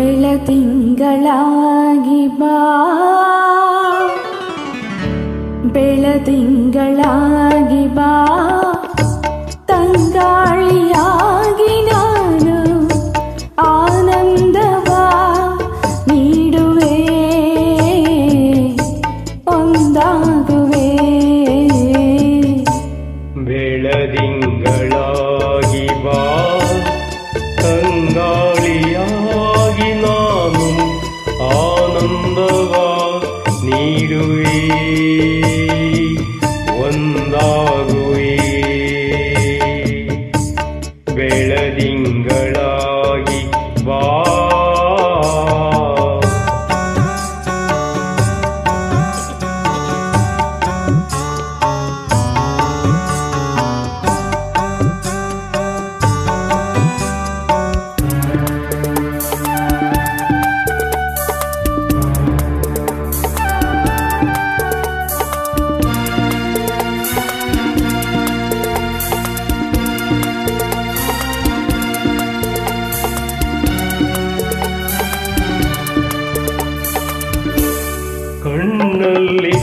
ಬೆಳದಿಂಗಳಾಗಿ ಬಾ. ಬೆಳದಿಂಗಳಾಗಿ ಬಾ. நீடுவே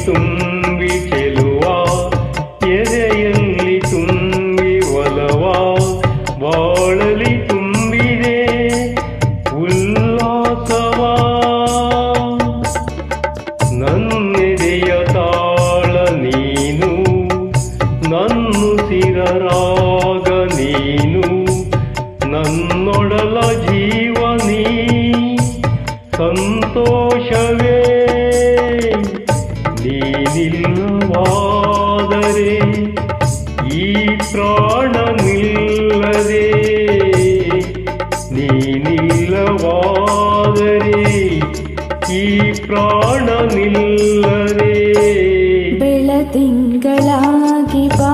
ತುಂಬಿ ಚೆಲುವ ಎದೆಯಲ್ಲಿ ತುಂಬಿ ಒಲವ, ಬಾಳಲಿ ತುಂಬಿದೆ ಉಲ್ಲಾಸವ. ನನ್ನೆದೆಯ ತಾಳ ನೀನು, ನನ್ನ ಸಿರರಾಗ ನೀನು, ನನ್ನೊಡಲ ಜೀವ ನೀ, ಸಂತೋಷವೇ ನೀನಿಲ್ಲವಾದರೆ ಈ ಪ್ರಾಣ ನಿಲ್ಲದೆ ನೀನಿಲ್ಲವಾದರೆ ಈ ಪ್ರಾಣ ನಿಲ್ಲದೆ ಬೆಳದಿಂಗಳಾಗಿ ಬಾ